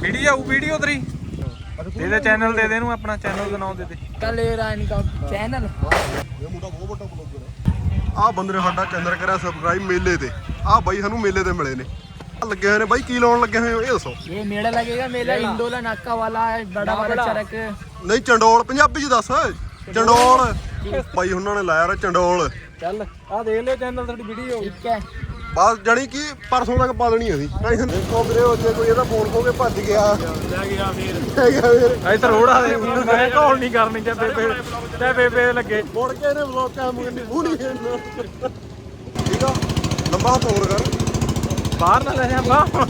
Video ਆਊ video ਤੇਰੀ ਦੇ ਦੇ ਚੈਨਲ ਦੇ ਦੇ ਇਹਨੂੰ ਆਪਣਾ ਚੈਨਲ ਦਾ ਨਾਮ ਦੇ ਦੇ ਕੱਲੇ ਰਾਣੀ ਦਾ ਚੈਨਲ ਇਹ ਮੁੰਡਾ ਬਹੁਤ ਵੱਡਾ ਬਲੌਗਰ ਆ ਆਹ ਬੰਦੇ ਨੇ ਸਾਡਾ ਚੈਨਲ ਕਰਿਆ ਸਬਸਕ੍ਰਾਈਬ ਮੇਲੇ ਤੇ ਆਹ ਬਾਈ ਸਾਨੂੰ ਮੇਲੇ ਤੇ ਮਿਲੇ ਨੇ ਆਹ ਲੱਗੇ ਹੋਏ ਨੇ ਬਾਈ ਕੀ ਲਾਉਣ ਲੱਗੇ ਹੋਏ ਹੋ ਇਹ ਦੱਸੋ ये मेला लगेगा मेला इंदौला नाका वाला है बड़ा वाला सड़क ਨਹੀਂ ਚੰਡੋਲ ਪੰਜਾਬੀ ਚ ਦੱਸ ਚੰਡੋਲ ਬਾਈ ਉਹਨਾਂ ਨੇ ਲਾਇਆ ਰ ਚੰਡੋਲ ਚੱਲ ਆ ਦੇਖ ਲੈ ਚੈਨਲ ਤੁਹਾਡੀ ਵੀਡੀਓ ठीक है ਬਸ ਜਾਣੀ ਕਿ ਪਰਸੋਂ ਤੱਕ ਪਾ ਦੇਣੀ ਅਸੀਂ। ਟੈਨਸ਼ਨ ਦੇਖੋ ਵੀਰੇ ਉਹ ਜੇ ਕੋਈ ਇਹਦਾ ਫੋਨ ਖੋ ਕੇ ਭੱਜ ਗਿਆ। ਲੈ ਗਿਆ ਵੀਰ ਲੈ ਗਿਆ ਐ ਤਾਂ ਰੋੜਾ ਦੇ ਮੈਂ ਕਾਲ ਨਹੀਂ ਕਰਨੀ ਚਾਹੇ ਬੇਬੇ ਚਾਹੇ ਬੇਬੇ ਲੱਗੇ। ਮੁੜ ਕੇ ਇਹਨੇ ਵਲੋਗ ਕੰਮ ਕਰਨੀ ਪੂਰੀ ਠੀਕ ਆ? ਲੰਬਾ ਹੋਰ ਕਰ। ਬਾਹਰ ਨਾ ਲੈ ਜਾ ਬਾਹਰ।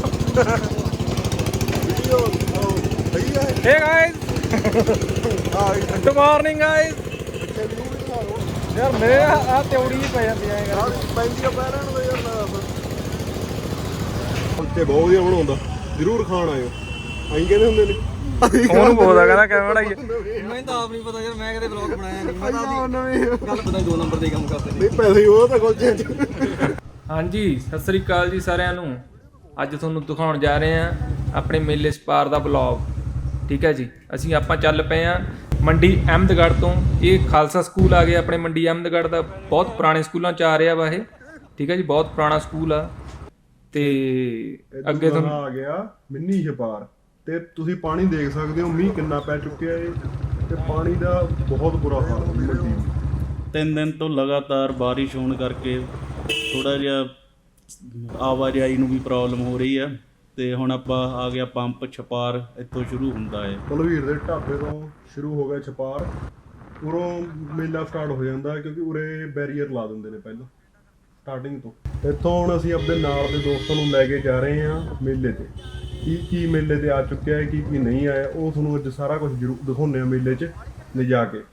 ਵੀਡੀਓ ਸਹੀ ਹੈ ਹੇ ਗਾਇਸ ਹਾਂ ਗੁੱਡ ਮਾਰਨਿੰਗ ਗਾਇਸ ਇੱਥੇ ਯਾਰ ਮੇਰੇ ਆ ਤਿਉੜੀ ਹੀ ਪੈ ਜਾਂਦੀ ਐ ਯਾਰ ਪੈਂਦੀਆਂ ਪੈ ਰਹਿਣ ਦੇ ਯਾਰ ਨਾ ਉੱਤੇ ਬਹੁਤ ਵਧੀਆ ਬਣਾਉਂਦਾ ਜ਼ਰੂਰ ਖਾਣ ਆਇਓ। ਐਂ ਕਹਿੰਦੇ ਹੁੰਦੇ ਨੇ। ਉਹਨੂੰ ਬੋਲਦਾ ਕਹਿੰਦਾ ਕੈਮਰਾ ਹੀ ਮੈਨੂੰ ਤਾਂ ਆਪ ਨਹੀਂ ਪਤਾ ਯਾਰ ਮੈਂ ਕਦੇ ਵਲੌਗ ਬਣਾਇਆ ਨਹੀਂ। ਮੈਂ ਤਾਂ ਗੱਲ ਪਤਾ ਦੋ ਨੰਬਰ ਦੇ ਕੰਮ ਕਰਦੇ ਨੇ। ਨਹੀਂ ਪੈਸੇ ਹੀ ਉਹ ਤਾਂ ਕੋਲ ਚੇਂਜ ਹਾਂਜੀ ਸਤਿ ਸ੍ਰੀ ਅਕਾਲ ਜੀ ਸਾਰਿਆਂ ਨੂੰ। ਅੱਜ ਤੁਹਾਨੂੰ ਦਿਖਾਉਣ ਜਾ ਰਹੇ ਹਾਂ ਆਪਣੇ ਮੇਲੇ ਸਪਾਰ ਦਾ ਬਲੌਗ ਠੀਕ ਹੈ ਜੀ ਅਸੀਂ ਆਪਾਂ ਚੱਲ ਪਏ ਹਾਂ ਮੰਡੀ ਅਹਿਮਦਗੜ੍ਹ ਤੋਂ। ਇਹ ਖਾਲਸਾ ਸਕੂਲ ਆ ਗਿਆ ਆਪਣੇ ਮੰਡੀ ਅਹਿਮਦਗੜ੍ਹ ਦਾ। ਬਹੁਤ ਪੁਰਾਣੇ ਸਕੂਲਾਂ ਚ ਆ ਰਿਹਾ ਵਾ ਇਹ। ਠੀਕ ਹੈ ਜੀ ਬਹੁਤ ਪੁਰਾਣਾ ਸਕੂਲ ਆ। ਤੇ ਅੱਗੇ ਤੁਹਾਨੂੰ ਆ ਗਿਆ ਮਿੰਨੀ ਛਪਾਰ। ਤੇ ਤੁਸੀਂ ਪਾਣੀ ਦੇਖ ਸਕਦੇ ਹੋ ਮੀਂਹ ਕਿੰਨਾ ਪੈ ਚੁੱਕਿਆ ਏ। ਤੇ ਪਾਣੀ ਦਾ ਬਹੁਤ ਬੁਰਾ ਹਾਲ ਹੈ ਮੰਡੀ। ਤਿੰਨ ਦਿਨ ਤੋਂ ਲਗਾਤਾਰ ਬਾਰਿਸ਼ ਹੋਣ ਕਰਕੇ ਥੋੜਾ ਜਿਹਾ ਆਵਾਜਾਈ ਨੂੰ ਵੀ ਪ੍ਰੋਬਲਮ ਹੋ ਰਹੀ ਹੈ ਤੇ ਹੁਣ ਆਪਾਂ ਆ ਗਿਆ ਪੰਪ ਛਪਾਰ ਇੱਥੋਂ ਸ਼ੁਰੂ ਹੁੰਦਾ ਹੈ ਕੁਲਵੀਰ ਦੇ ਢਾਬੇ ਤੋਂ ਸ਼ੁਰੂ ਹੋ ਗਿਆ ਛਪਾਰ। ਉਰੋਂ ਮੇਲਾ ਸਟਾਰਟ ਹੋ ਜਾਂਦਾ ਕਿਉਂਕਿ ਉਰੇ ਬੈਰੀਅਰ ਲਾ ਦਿੰਦੇ ਨੇ ਪਹਿਲਾਂ ਸਟਾਰਟਿੰਗ ਤੋਂ। ਇੱਥੋਂ ਹੁਣ ਅਸੀਂ ਆਪਣੇ ਨਾਲ ਦੇ ਦੋਸਤਾਂ ਨੂੰ ਲੈ ਕੇ ਜਾ ਰਹੇ ਹਾਂ ਮੇਲੇ ਤੇ। ਕੀ ਕੀ ਮੇਲੇ ਤੇ ਆ ਚੁੱਕਿਆ ਹੈ ਕੀ ਕੀ ਨਹੀਂ ਆਇਆ ਉਹ ਤੁਹਾਨੂੰ ਅੱਜ ਸਾਰਾ ਕੁਝ ਜ਼ਰੂਰ ਦਿਖਾਉਂਦੇ ਆ ਮੇਲੇ 'ਚ ਲਿਜਾ ਕੇ।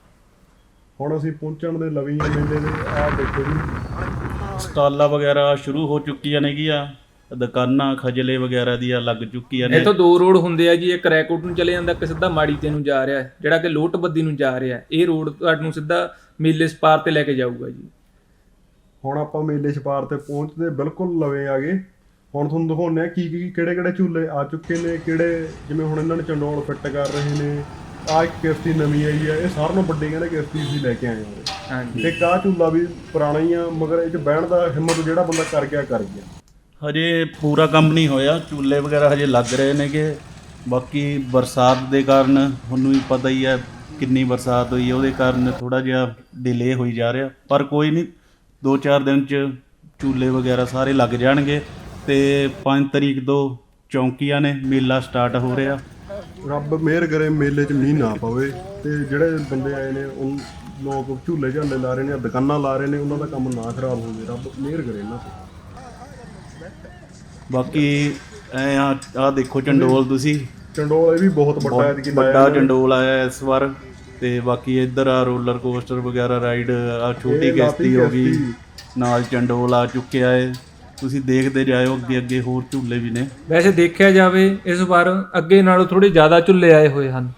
ਹੁਣ ਅਸੀਂ ਪਹੁੰਚਣ ਦੇ ਲਵੀ ਮੇਲੇ ਦੇ ਆਹ ਦੇਖੋ ਜੀ। ਸਟਾਲਾਂ ਵਗੈਰਾ ਸ਼ੁਰੂ ਹੋ ਚੁੱਕੀਆਂ ਨੇਗੀਆਂ। ਦੁਕਾਨਾਂ ਖਜਲੇ ਵਗੈਰਾ ਦੀਆਂ ਲੱਗ ਚੁੱਕੀਆਂ ਨੇ। ਇੱਥੋਂ ਦੋ ਰੋਡ ਹੁੰਦੇ ਆ ਜੀ ਇੱਕ ਰੈਕੋਟ ਨੂੰ ਚਲੇ ਜਾਂਦਾ ਇੱਕ ਸਿੱਧਾ ਮਾੜੀ ਤੇ ਨੂੰ ਜਾ ਰਿਹਾ ਹੈ, ਜਿਹੜਾ ਕਿ ਲੋਟਬੱਦੀ ਨੂੰ ਜਾ ਰਿਹਾ ਹੈ। ਇਹ ਰੋਡ ਤੁਹਾਨੂੰ ਸਿੱਧਾ ਮੇਲੇ ਸਪਾਰ ਤੇ ਲੈ ਕੇ ਜਾਊਗਾ ਜੀ। ਹੁਣ ਆਪਾਂ ਮੇਲੇ ਛਪਾਰ ਤੇ ਪਹੁੰਚਦੇ ਬਿਲਕੁਲ ਲਵੇ ਆ ਗਏ ਹੁਣ ਤੁਹਾਨੂੰ ਦਿਖਾਉਂਦੇ ਆ ਕੀ ਕੀ ਕਿਹੜੇ ਕਿਹੜੇ ਝੂਲੇ ਆ ਚੁੱਕੇ ਨੇ ਕਿਹੜੇ ਜਿਵੇਂ ਹੁਣ ਇਹਨਾਂ ਨੇ ਚੰਡੋਲ ਫਿੱਟ ਕਰ ਰਹੇ ਨੇ। ਆ ਇੱਕ ਕਿਸ਼ਤੀ ਨਵੀਂ ਆਈ ਆ ਇਹ ਸਾਰਿਆਂ ਨਾਲੋਂ ਵੱਡੀ ਕਹਿੰਦੇ ਕਿਸ਼ਤੀ ਅਸੀਂ ਲੈ ਕੇ ਆਏ ਹਾਂ। ਹਾਂਜੀ। ਤੇ ਕਾ ਝੂਲਾ ਵੀ ਪੁਰਾਣਾ ਹੀ ਆ ਮਗਰ ਇਹ ਚ ਬਹਿਣ ਦਾ ਹਿੰਮਤ ਜਿਹੜਾ ਬੰਦਾ ਕਰ ਗਿਆ ਕਰ ਗਿਆ। ਹਜੇ ਪੂਰਾ ਕੰਮ ਨਹੀਂ ਹੋਇਆ, ਚੁੱਲ੍ਹੇ ਵਗੈਰਾ ਹਜੇ ਲੱਗ ਰਹੇ ਨੇਗੇ। ਬਾਕੀ ਬਰਸਾਤ ਦੇ ਕਾਰਨ ਤੁਹਾਨੂੰ ਵੀ ਪਤਾ ਹੀ ਹੈ ਕਿੰਨੀ ਬਰਸਾਤ ਹੋਈ ਹੈ, ਉਹਦੇ ਕਾਰਨ ਥੋੜਾ ਜਿਹਾ ਡਿਲੇ ਹੋਈ ਜਾ ਰਿਹਾ। ਪਰ ਕੋਈ ਨਹੀਂ 2-4 ਦਿਨ ਚ ਚੁੱਲ੍ਹੇ ਵਗੈਰਾ ਸਾਰੇ ਲੱਗ ਜਾਣਗੇ ਤੇ 5 ਤਰੀਕ ਤੋਂ ਚੌਂਕੀਆਂ ਨੇ, ਮੇਲਾ ਸਟਾਰਟ ਹੋ ਰਿਹਾ। ਰੱਬ ਮਿਹਰ ਕਰੇ ਮੇਲੇ 'ਚ ਮੀਂਹ ਨਾ ਪਵੇ ਤੇ ਜਿਹੜੇ ਬੰਦੇ ਆਏ ਨੇ, ਉਹ ਲੋਕ ਝੂਲੇ ਝਾਲੇ ਲਾ ਰਹੇ ਨੇ ਦੁਕਾਨਾਂ ਲਾ ਰਹੇ ਨੇ, ਉਹਨਾਂ ਦਾ ਕੰਮ ਨਾ ਖਰਾਬ ਹੋਵੇ। ਰੱਬ ਮਿਹਰ ਕਰੇ ਇਹਨਾਂ ਤੇ। ਬਾਕੀ ਐ ਆ ਆ ਦੇਖੋ ਚੰਡੋਲ ਤੁਸੀਂ। ਚੰਡੋਲ ਇਹ ਵੀ ਬਹੁਤ ਵੱਡਾ ਐਤਕੀ ਲਾਇਆ ਵੱਡਾ। ਚੰਡੋਲ ਆਇਆ ਇਸ ਵਾਰ। ਤੇ ਬਾਕੀ ਇੱਧਰ ਆ ਰੋਲਰ ਕੋਸਟਰ ਵਗੈਰਾ ਰਾਈਡ ਆ ਛੋਟੀ ਕਿਸ਼ਤੀ ਹੋ ਗਈ। ਨਾਲ ਚੰਡੋਲ ਆ ਚੁੱਕਿਆ ਏ। ਤੁਸੀਂ ਦੇਖਦੇ ਜਾਇਓ ਅੱਗੇ ਅੱਗੇ ਹੋਰ ਝੂਲੇ ਵੀ ਨੇ। ਵੈਸੇ ਦੇਖਿਆ ਜਾਵੇ ਇਸ ਵਾਰ ਅੱਗੇ ਨਾਲੋਂ ਥੋੜੇ ਜ਼ਿਆਦਾ ਝੁੱਲੇ ਆਏ ਹੋਏ ਹਨ।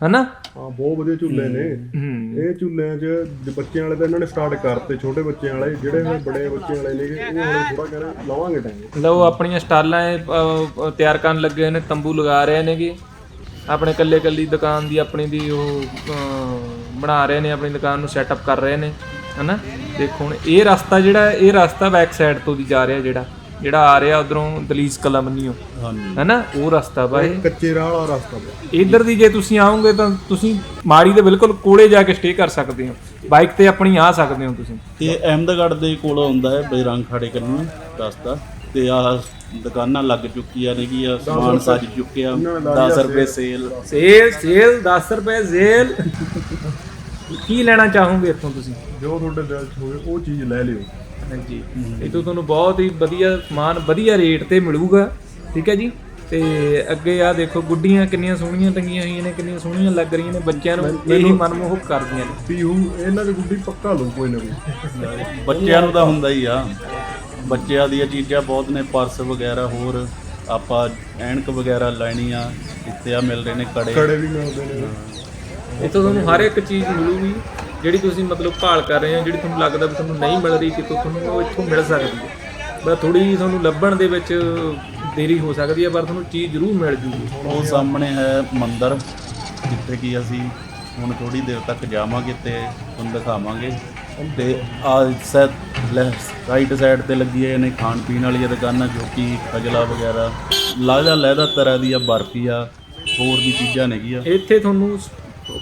ਹਨਾ? ਹਾਂ ਬਹੁਤ ਵਧੀਆ ਝੂਲੇ ਨੇ। ਇਹ ਝੂਲਿਆਂ 'ਚ ਬੱਚਿਆਂ ਵਾਲੇ ਤਾਂ ਇਹਨਾਂ ਨੇ ਸਟਾਰਟ ਕਰਤੇ ਛੋਟੇ ਬੱਚਿਆਂ ਵਾਲੇ ਜਿਹੜੇ ਹੁਣ ਬੜੇ ਬੱਚਿਆਂ ਵਾਲੇ ਨੇਗੇ ਉਹ ਹੁਣ ਥੋੜਾ ਕਹਿੰਦੇ ਲਾਵਾਂਗੇ ਟਾਈਮ ਲਓ ਆਪਣੀਆਂ ਸਟਾਲਾਂ ਇਹ, ਤਿਆਰ ਕਰਨ ਲੱਗੇ ਨੇ ਤੰਬੂ ਲਗਾ ਰਹੇ ਨੇਗੇ ਆਪਣੇ ਕੱਲੇ ਕੱਲੀ ਦੁਕਾਨ ਦੀ ਆਪਣੀ ਦੀ ਉਹ ਬਣਾ ਰਹੇ ਨੇ ਆਪਣੀ ਦੁਕਾਨ ਨੂੰ ਸੈਟਅਪ ਕਰ ਰਹੇ ਨੇ ਹਨਾ? ਦੇਖੋ ਹੁਣ ਇਹ ਰਸਤਾ ਜਿਹੜਾ ਇਹ ਰਸਤਾ ਬੈਕ ਸਾਈਡ ਤੋਂ ਦੀ ਜਾ ਰਿਹਾ ਜਿਹੜਾ। ਜਿਹੜਾ ਆ ਰਿਹਾ ਉਧਰੋਂ ਦਲੀਸ ਕਲਮਨੀਓ। ਹਾਂਜੀ। ਹਨਾ? ਉਹ ਰਸਤਾ ਵਾ ਇਹ। ਕੱਚੇ ਰਾਹ ਵਾਲਾ ਰਸਤਾ ਪਿਆ ਇਧਰ ਦੀ ਜੇ ਤੁਸੀਂ ਆਓਗੇ ਤਾਂ ਤੁਸੀਂ ਮਾੜੀ ਦੇ ਬਿਲਕੁਲ ਕੋਲੇ ਜਾ ਕੇ ਸਟੇ ਕਰ ਸਕਦੇ ਹੋ। ਬਾਈਕ ਤੇ ਆਪਣੀ ਆ ਸਕਦੇ ਹੋ ਤੁਸੀਂ। ਤੇ ਅਹਿਮਦਗੜ੍ਹ ਦੇ ਕੋਲ ਆਉਂਦਾ ਹੈ ਬੇਰੰਗ ਖਾੜੇ ਕੰਨੂ ਰਸਤਾ। ਤੇ ਆ ਦੁਕਾਨਾਂ ਲੱਗ ਚੁੱਕੀਆਂ ਨੇਗੀਆਂ ਸਮਾਨ ਸੱਜ ਚੁੱਕਿਆ 10 ਰੁਪਏ ਸੇਲ ਸੇਲ ਸੇਲ 10 ਰੁਪਏ ਸੇਲ ਕੀ ਲੈਣਾ ਚਾਹੋਗੇ ਇੱਥੋਂ ਤੁਸੀਂ? ਜੋ ਤੁਹਾਡੇ ਦਿਲ 'ਚ ਹੋਵੇ ਉਹ ਚੀਜ਼ ਲੈ ਲਿਓ। ਹਾਂਜੀ। ਇਹ ਤੋਂ ਤੁਹਾਨੂੰ ਬਹੁਤ ਹੀ ਵਧੀਆ ਸਮਾਨ ਵਧੀਆ ਰੇਟ ਤੇ ਮਿਲੂਗਾ। ਠੀਕ ਹੈ ਜੀ? ਤੇ ਅੱਗੇ ਆ ਦੇਖੋ ਗੁੱਡੀਆਂ ਕਿੰਨੀਆਂ ਸੋਹਣੀਆਂ ਟੰਗੀਆਂ ਹੋਈਆਂ ਨੇ ਕਿੰਨੀਆਂ ਸੋਹਣੀਆਂ ਲੱਗ ਰਹੀਆਂ ਨੇ। ਬੱਚਿਆਂ ਨੂੰ ਇਹੀ ਮਨਮੋਹਕ ਕਰਦੀਆਂ ਨੇ। ਪੀਹੂ ਇਹਨਾਂ ਦੀ ਗੁੱਡੀ ਪੱਕਾ ਲਊ ਕੋਈ ਨਾ ਕੋਈ। ਬੱਚਿਆਂ ਨੂੰ ਤਾਂ ਹੁੰਦਾ ਹੀ ਆ। ਬੱਚਿਆਂ ਦੀਆਂ ਚੀਜ਼ਾਂ ਬਹੁਤ ਨੇ ਪਰਸ ਵਗੈਰਾ ਹੋਰ। ਆਪਾਂ ਐਨਕ ਵਗੈਰਾ ਲੈਣੀ ਆ ਇੱਥੇ ਆ ਮਿਲ ਰਹੇ ਨੇ ਕੜੇ। ਕੜੇ ਵੀ ਮਿਲਦੇ ਨੇ। ਇੱਥੋਂ ਤੁਹਾਨੂੰ ਹਰ ਇੱਕ ਚੀਜ਼ ਮਿਲੂਗੀ। ਜਿਹੜੀ ਤੁਸੀਂ ਮਤਲਬ ਭਾਲ ਕਰ ਰਹੇ ਹੋ ਜਿਹੜੀ ਤੁਹਾਨੂੰ ਲੱਗਦਾ ਵੀ ਤੁਹਾਨੂੰ ਨਹੀਂ ਮਿਲ ਰਹੀ ਕਿਤੋਂ ਤੁਹਾਨੂੰ ਉਹ ਇੱਥੋਂ ਮਿਲ ਸਕਦੀ ਹੈ। ਬਸ ਥੋੜੀ ਤੁਹਾਨੂੰ ਲੱਭਣ ਦੇ ਵਿੱਚ ਦੇਰੀ ਹੋ ਸਕਦੀ ਹੈ ਪਰ ਤੁਹਾਨੂੰ ਚੀਜ਼ ਜ਼ਰੂਰ ਮਿਲ ਜੂਗੀ। ਉਹ ਸਾਹਮਣੇ ਹੈ ਮੰਦਿਰ ਜਿੱਥੇ ਕਿ ਅਸੀਂ ਹੁਣ ਥੋੜੀ ਦੇਰ ਤੱਕ ਜਾਵਾਂਗੇ ਤੇ ਤੁਹਾਨੂੰ ਦਿਖਾਵਾਂਗੇ। ਤੇ ਆ ਰਾਈਟ ਸਾਈਡ ਤੇ ਲੱਗੀਆਂ ਨੇ ਖਾਣ ਪੀਣ ਵਾਲੀਆਂ ਦੁਕਾਨਾਂ ਜੋ ਕਿ ਖਜਲਾ ਵਗੈਰਾ ਲਾਜਾ ਲਹਿਦਾ ਤਰ੍ਹਾਂ ਦੀਆਂ ਬਰਫੀ ਆ ਹੋਰ ਵੀ ਚੀਜ਼ਾਂ ਨੇਗੀਆਂ ਇੱਥੇ ਤੁਹਾਨੂੰ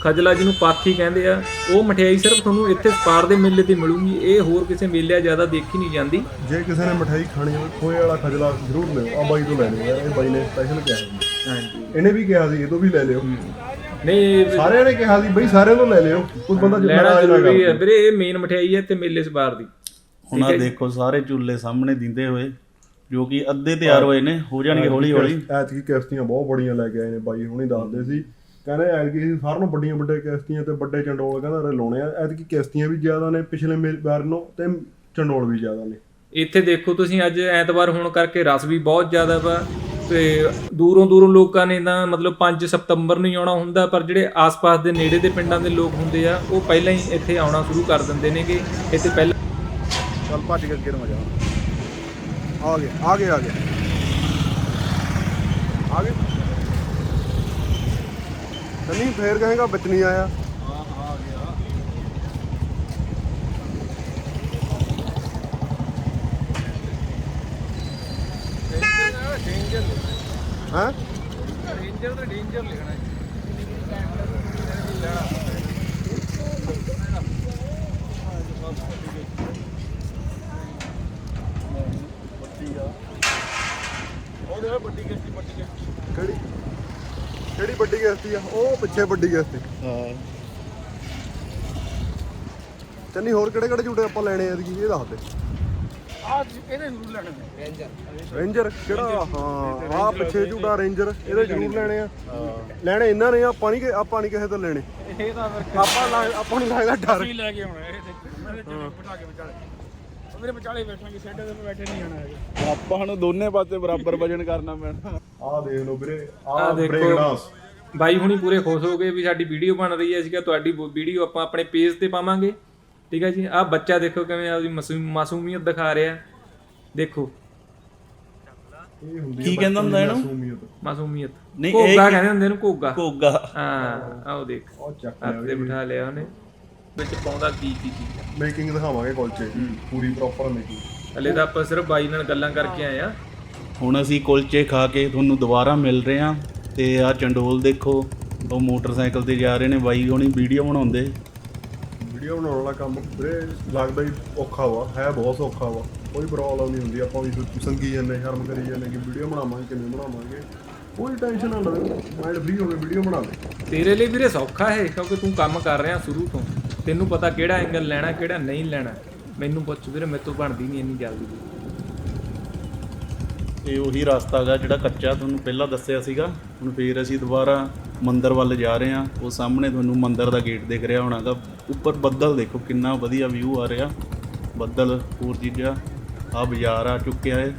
ਖਜਲਾ ਜਿਹਨੂੰ ਪਾਥੀ ਕਹਿੰਦੇ ਆ ਉਹ ਮਠਿਆਈ ਸਿਰਫ ਤੁਹਾਨੂੰ ਇੱਥੇ ਸਪਾਰ ਦੇ ਮੇਲੇ ਤੇ ਮਿਲੂਗੀ ਇਹ ਹੋਰ ਕਿਸੇ ਮੇਲੇ ਜ਼ਿਆਦਾ ਦੇਖੀ ਨਹੀਂ ਜਾਂਦੀ। ਜੇ ਕਿਸੇ ਨੇ ਮਠਾਈ ਖਾਣੀ ਹੋਵੇ ਖੋਏ ਵਾਲਾ ਖਜਲਾ ਜ਼ਰੂਰ ਲਿਓ ਆ ਬਾਈ ਤੋਂ ਲੈ ਲਿਓ ਯਾਰ ਇਹ ਬਾਈ ਨੇ ਸਪੈਸ਼ਲ ਕਿਹਾ ਸੀ। ਹਾਂਜੀ। ਇਹਨੇ ਵੀ ਕਿਹਾ ਸੀ ਇਹ ਤੋਂ ਵੀ ਲੈ ਲਿਓ। ਨਹੀਂ ਸਾਰਿਆਂ ਨੇ ਕਿਹਾ ਸੀ ਬਈ ਸਾਰਿਆਂ ਤੋਂ ਲੈ ਲਿਓ ਕੋਈ ਬੰਦਾ ਲੈਣਾ ਨਾਰਾਜ਼ ਨਾ ਜ਼ਰੂਰੀ ਹੈ। ਵੀਰੇ ਇਹ ਮੇਨ ਮਠਿਆਈ ਹੈ ਤੇ ਮੇਲੇ ਸਪਾਰ ਦੀ। ਹੁਣ ਆ ਦੇਖੋ ਸਾਰੇ ਚੁੱਲ੍ਹੇ ਸਾਹਮਣੇ ਦਿੰਦੇ ਹੋਏ ਜੋ ਕਿ ਅੱਧੇ ਤਿਆਰ ਹੋਏ ਨੇ ਹੋ ਜਾਣਗੇ ਹੌਲੀ ਹੌਲੀ ਐਤਕੀ ਕਿਸ਼ਤੀਆਂ ਬਹੁਤ ਬੜੀਆਂ ਲੈ ਕੇ ਆਏ ਨੇ ਬਾਈ ਹੁਣੀ ਦੱਸਦੇ ਸੀ। ਕਹਿੰਦੇ ਐਤਕੀ ਸਾਰਿਆਂ ਨੂੰ ਵੱਡੀਆਂ ਵੱਡੇ ਕਿਸ਼ਤੀਆਂ ਤੇ ਵੱਡੇ ਚੰਡੋਲ ਕਹਿੰਦਾ ਲਾਉਣੇ ਆ। ਐਤਕੀ ਕਿਸ਼ਤੀਆਂ ਵੀ ਜ਼ਿਆਦਾ ਨੇ ਪਿਛਲੇ ਮੇ- ਵਾਰ ਨੂੰ ਤੇ ਚੰਡੋਲ ਵੀ ਜ਼ਿਆਦਾ ਨੇ। ਇੱਥੇ ਦੇਖੋ ਤੁਸੀਂ ਅੱਜ ਐਤਵਾਰ ਹੋਣ ਕਰਕੇ ਰਸ ਵੀ ਬਹੁਤ ਜ਼ਿਆਦਾ ਵਾ ਤੇ ਦੂਰੋਂ ਦੂਰੋਂ ਲੋਕਾਂ ਨੇ ਤਾਂ ਮਤਲਬ 5 ਸਤੰਬਰ ਨੂੰ ਹੀ ਆਉਣਾ ਹੁੰਦਾ ਪਰ ਜਿਹੜੇ ਆਸ-ਪਾਸ ਦੇ ਨੇੜੇ ਦੇ ਪਿੰਡਾਂ ਦੇ ਲੋਕ ਹੁੰਦੇ ਆ ਉਹ ਪਹਿਲਾਂ ਹੀ ਇੱਥੇ ਆਉਣਾ ਸ਼ੁਰੂ ਕਰ ਦਿੰਦੇ ਨੇਗੇ। ਇੱਥੇ ਪਹਿਲਾਂ ਚੱਲ ਭੱਜ ਕੇ ਅੱਗੇ ਨੂੰ ਆ ਜਾ। ਆ ਗਏ ਆ ਗਏ ਆ ਗਏ। ਆ ਗਏ। ਤਨੀ ਫੇਰ ਕਹੇਗਾ ਵਿੱਚ ਨਹੀਂ ਆਇਆ ਹਾਂ ਡੇਂਜਰ ਤੇ ਡੇਂਜਰ ਲਿਖਣਾ ਕਿਹੜੀ ਕਿਹੜੀ ਵੱਡੀ ਕਿਸ਼ਤੀ ਆ ਉਹ ਪਿੱਛੇ ਵੱਡੀ ਕਿਸ਼ਤੀ ਹਾਂ। ਚੰਨੀ ਹੋਰ ਕਿਹੜੇ ਕਿਹੜੇ ਝੂਟੇ ਆਪਾਂ ਲੈਣੇ ਆ ਇਹ ਦੱਸ ਦੇ। आज ਇਹਦੇ ਜ਼ਰੂਰ ਲੈਣੇ ਨੇ। ਰੇਂਜਰ ਰੇਂਜਰ ਕਿਹੜਾ? ਹਾਂ ਆ ਪਿੱਛੇ ਝੂਟਾ ਰੇਂਜਰ ਇਹਦੇ ਜ਼ਰੂਰ ਲੈਣੇ ਆ। ਲੈਣੇ ਇਹਨਾਂ ਨੇ ਆਪਾਂ ਨਹੀਂ ਆਪਾਂ ਨਹੀਂ ਕਿਸੇ ਤੋਂ ਲੈਣੇ। ਇਹ ਤਾਂ ਫਿਰ ਆਪਾਂ ਲੱਗ- ਆਪਾਂ ਨੂੰ ਲੱਗਦਾ ਡਰ। ਕੀ ਲੈ ਕੇ ਆਉਣਾ ਇਹ ਦੇਖ। ਮੇਰੇ ਚੋਂ ਬਿਠਾ ਕੇ ਵਿਚਾਲੇ। ਉਹ ਮੇਰੇ ਵਿਚਾਲੇ ਬੈਠਾਂਗੇ ਸੈੱਟ ਤੇ ਬੈਠੇ ਨਹੀਂ ਆਣਾ ਹੈਗਾ। ਆਪਾਂ ਨੂੰ ਦੋਨੇ ਪਾਸੇ ਬਰਾਬਰ ਵਜਨ ਕਰਨਾ ਪੈਣਾ। ਆਹ ਦੇਖ ਲਓ ਵੀਰੇ ਆਹ। ਬ੍ਰੇਕ ਡਾਂਸ ਬਾਈ ਹੁਣੀ ਪੂਰੇ ਖੁਸ਼ ਹੋ ਗਏ ਵੀ ਸਾਡੀ ਵੀਡੀਓ ਬਣ ਰਹੀ ਹੈ ਸੀਗਾ ਤੁਹਾਡੀ ਵੀਡੀਓ ਆਪਾਂ ਆਪਣੇ ਪੇਜ ਤੇ ਪਾਵਾਂਗੇ। ਠੀਕ ਹੈ ਜੀ? ਆਹ ਬੱਚਾ ਦੇਖੋ ਕਿਵੇਂ ਆਪਦੀ ਮਾਸੂਮ- ਮਾਸੂਮੀਅਤ ਦਿਖਾ ਰਿਹਾ। ਦੇਖੋ। ਕੀ ਕਹਿੰਦਾ ਹੁੰਦਾ ਇਹਨੂੰ? ਮਾਸੂਮੀਅਤ। ਮਾਸੂਮੀਅਤ ਨਹੀਂ, ਇਹ ਘੋਗਾ ਕੀ- ਕਹਿੰਦੇ ਹੁੰਦੇ ਇਹਨੂੰ ਘੋਗਾ। ਕੋਗਾ ਹਾਂ ਆਓ ਦੇਖ। ਉਹ ਚੱਕ ਹੱਥ ਤੇ ਬਿਠਾ ਲਿਆ ਉਹਨੇ। ਵਿੱਚ ਪਾਉਂਦਾ ਕੀ ਕੀ ਕੀ। ਮੇਕਿੰਗ ਦਿਖਾਵਾਂਗੇ ਕੁਲਚੇ ਦੀ ਪੂਰੀ ਪ੍ਰੋਪਰ ਮੇਕਿੰਗ ਹਲੇ ਤਾਂ ਆਪਾਂ ਸਿਰਫ ਬਾਈ ਨਾਲ ਗੱਲਾਂ ਕਰਕੇ ਆਏ ਆ ਹੁਣ ਅਸੀਂ ਕੁਲਚੇ ਖਾ ਕੇ ਤੁਹਾਨੂੰ ਦੁਬਾਰਾ ਮਿਲ ਰਹੇ ਹਾਂ। ਤੇ ਆ ਚੰਡੋਲ ਦੇਖੋ ਉਹ ਮੋਟਰਸਾਈਕਲ ਤੇ ਜਾ ਰਹੇ ਨੇ ਬਾਈ ਹੁਣੀ ਵੀਡੀਓ ਬਣਾਉਂਦੇ। ਵੀਡੀਓ ਬਣਾਉਣ ਵਾਲਾ ਕੰਮ ਵੀਰੇ ਲੱਗਦਾ ਹੀ ਔਖਾ ਵਾ ਹੈ ਬਹੁਤ ਔਖਾ ਵਾ ਕੋਈ ਪ੍ਰੋਬਲਮ ਨਹੀਂ ਹੁੰਦੀ ਆਪਾਂ ਵੀ ਸੰਗੀ ਜਾਂਦੇ ਸ਼ਰਮ ਕਰੀ ਜਾਂਦੇ ਕਿ ਵੀਡੀਓ ਬਣਾਵਾਂਗੇ ਕਿਵੇਂ ਬਣਾਵਾਂਗੇ ਕੋਈ ਟੈਨਸ਼ਨ ਨਾ ਲਵੇ ਮਾਈਂਡ ਫ੍ਰੀ ਹੋ ਕੇ ਵੀਡੀਓ ਬਣਾ ਲੈ ਤੇਰੇ ਲਈ ਵੀਰੇ ਸੌਖਾ ਹੈ ਕਿਉਂਕਿ ਤੂੰ ਕੰਮ ਕਰ ਰਿਹਾ ਸ਼ੁਰੂ ਤੋਂ ਤੈਨੂੰ ਪਤਾ ਕਿਹੜਾ ਐਂਗਲ ਲੈਣਾ ਕਿਹੜਾ ਨਹੀਂ ਲੈਣਾ ਮੈਨੂੰ ਪੁੱਛ ਵੀਰੇ ਮੇਰੇ ਤੋਂ ਬਣਦੀ ਨਹੀਂ ਇੰਨੀ ਜਲਦੀ। ਇਹ ਉਹੀ ਰਸਤਾ ਹੈਗਾ ਜਿਹੜਾ ਕੱਚਾ ਤੁਹਾਨੂੰ ਪਹਿਲਾਂ ਦੱਸਿਆ ਸੀਗਾ। ਹੁਣ ਫੇਰ ਅਸੀਂ ਦੁਬਾਰਾ ਮੰਦਰ ਵੱਲ ਜਾ ਰਹੇ ਹਾਂ। ਉਹ ਸਾਹਮਣੇ ਤੁਹਾਨੂੰ ਮੰਦਰ ਦਾ ਗੇਟ ਦਿਖ ਰਿਹਾ ਹੋਣਾਗਾ ਉੱਪਰ ਬੱਦਲ ਦੇਖੋ, ਕਿੰਨਾ ਵਧੀਆ ਵਿਊ ਆ ਰਿਹਾ। ਬੱਦਲ, ਹੋਰ ਚੀਜ਼ਾਂ। ਆ ਬਾਜ਼ਾਰ ਆ ਚੁੱਕਿਆ ਹੈ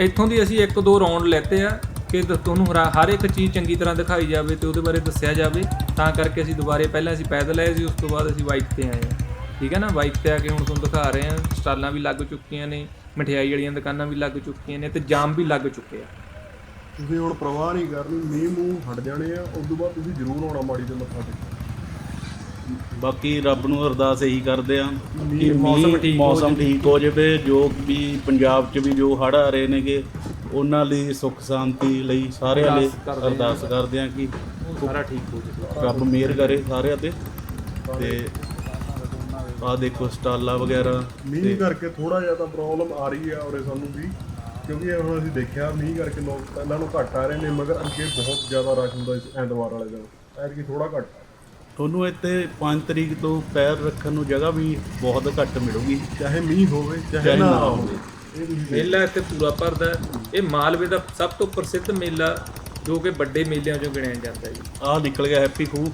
ਇੱਥੋਂ ਦੀ ਅਸੀਂ ਇੱਕ ਦੋ ਰਾਉਂਡ ਲੈਤੇ ਆ ਕਿ ਦ- ਤੁਹਾਨੂੰ ਹਰਾ- ਹਰ ਇੱਕ ਚੀਜ਼ ਚੰਗੀ ਤਰ੍ਹਾਂ ਦਿਖਾਈ ਜਾਵੇ ਤੇ ਉਹਦੇ ਬਾਰੇ ਦੱਸਿਆ ਜਾਵੇ। ਤਾਂ ਕਰਕੇ ਅਸੀਂ ਦੁਬਾਰੇ ਪਹਿਲਾਂ ਅਸੀਂ ਪੈਦਲ ਆਏ ਸੀ, ਉਸ ਤੋਂ ਬਾਅਦ ਅਸੀਂ ਬਾਈਕ ਤੇ ਆਏ ਆ। ਠੀਕ ਹੈ ਨਾ? ਬਾਈਕ ਤੇ ਆ ਕੇ ਹੁਣ ਤੁਹਾਨੂੰ ਦਿਖਾ ਰਹੇ ਆ ਸਟਾਲਾਂ ਵੀ ਲੱਗ ਚੁੱਕੀਆਂ ਨੇ। ਮਠਿਆਈ ਵਾਲੀਆਂ ਦੁਕਾਨਾਂ ਵੀ ਲੱਗ ਚੁੱਕੀਆਂ ਨੇ ਤੇ ਜਾਮ ਵੀ ਲੱਗ ਚੁੱਕੇ ਆ। ਤੁਸੀਂ ਹੁਣ ਪ੍ਰਵਾਹ ਨਹੀਂ ਕਰਨੀ ਮੀਂਹ ਮੂੰਹ ਹਟ ਜਾਣੇ ਆ ਉਸ ਤੋਂ ਬਾਅਦ ਤੁਸੀਂ ਜ਼ਰੂਰ ਆਉਣਾ ਮਾੜੀ ਤੇ ਮੱਥਾ ਟੇਕਣ। ਬਾਕੀ ਰੱਬ ਨੂੰ ਅਰਦਾਸ ਇਹੀ ਕਰਦੇ ਆ ਕਿ ਮੌਸਮ ਠੀਕ ਹੋ ਮੌਸਮ ਠੀਕ ਹੋ ਜਾਵੇ ਜੋ ਵੀ ਪੰਜਾਬ 'ਚ ਵੀ ਜੋ ਹੜ੍ਹ ਆ ਰਹੇ ਨੇਗੇ ਉਹਨਾਂ ਲਈ ਸੁੱਖ ਸ਼ਾਂਤੀ ਲਈ ਸਾਰਿਆਂ ਲਈ ਅਰਦਾਸ ਕਰਦੇ ਆ ਕਿ ਸਾਰਾ ਠੀਕ ਹੋ ਜਾਵੇ। ਰੱਬ ਮਿਹਰ ਕਰੇ ਸਾਰਿਆਂ ਤੇ ਤੇ ਆ ਦੇਖੋ ਸਟਾਲਾਂ ਵਗੈਰਾ ਮੀਂਹ ਕਰਕੇ ਥੋੜਾ ਜਿਹਾ ਤਾਂ ਪ੍ਰੋਬਲਮ ਆ ਰਹੀ ਆ ਔਰੇ ਸਾਨੂੰ ਵੀ ਕਿਉਂਕਿ ਇਹ ਹੁਣ ਅਸੀਂ ਦੇਖਿਆ ਮੀਂਹ ਕਰਕੇ ਲੋਕ ਪਹਿਲਾਂ ਨੂੰ ਘੱਟ ਆ ਰਹੇ ਨੇ ਮਗਰ ਅੱਗੇ ਬਹੁਤ ਜ਼ਿਆਦਾ ਰਸ਼ ਹੁੰਦਾ ਇਸ ਐਤਵਾਰ ਵਾਲੇ ਦਿਨ। ਐਤਕੀ ਥੋੜਾ ਘੱਟ ਆ। ਤੁਹਾਨੂੰ ਇੱਥੇ 5 ਤਰੀਕ ਤੋਂ ਪੈਰ ਰੱਖਣ ਨੂੰ ਜਗ੍ਹਾ ਵੀ ਬਹੁਤ ਘੱਟ ਮਿਲੂਗੀ। ਚਾਹੇ ਮੀਂਹ ਹੋਵੇ ਚਾਹੇ ਨਾ ਹੋਵੇ। ਮੇਲਾ ਇੱਥੇ ਪੂਰਾ ਭਰਦਾ ਹੈ। ਇਹ ਮਾਲਵੇ ਦਾ ਸਭ ਤੋਂ ਪ੍ਰਸਿੱਧ ਮੇਲਾ ਜੋ ਕਿ ਵੱਡੇ ਮੇਲਿਆਂ ਚੋਂ ਗਿਣਿਆ ਜਾਂਦਾ ਹੈ ਜੀ। ਆਹ ਨਿਕਲ ਗਿਆ ਹੈਪੀ ਖੂਹ।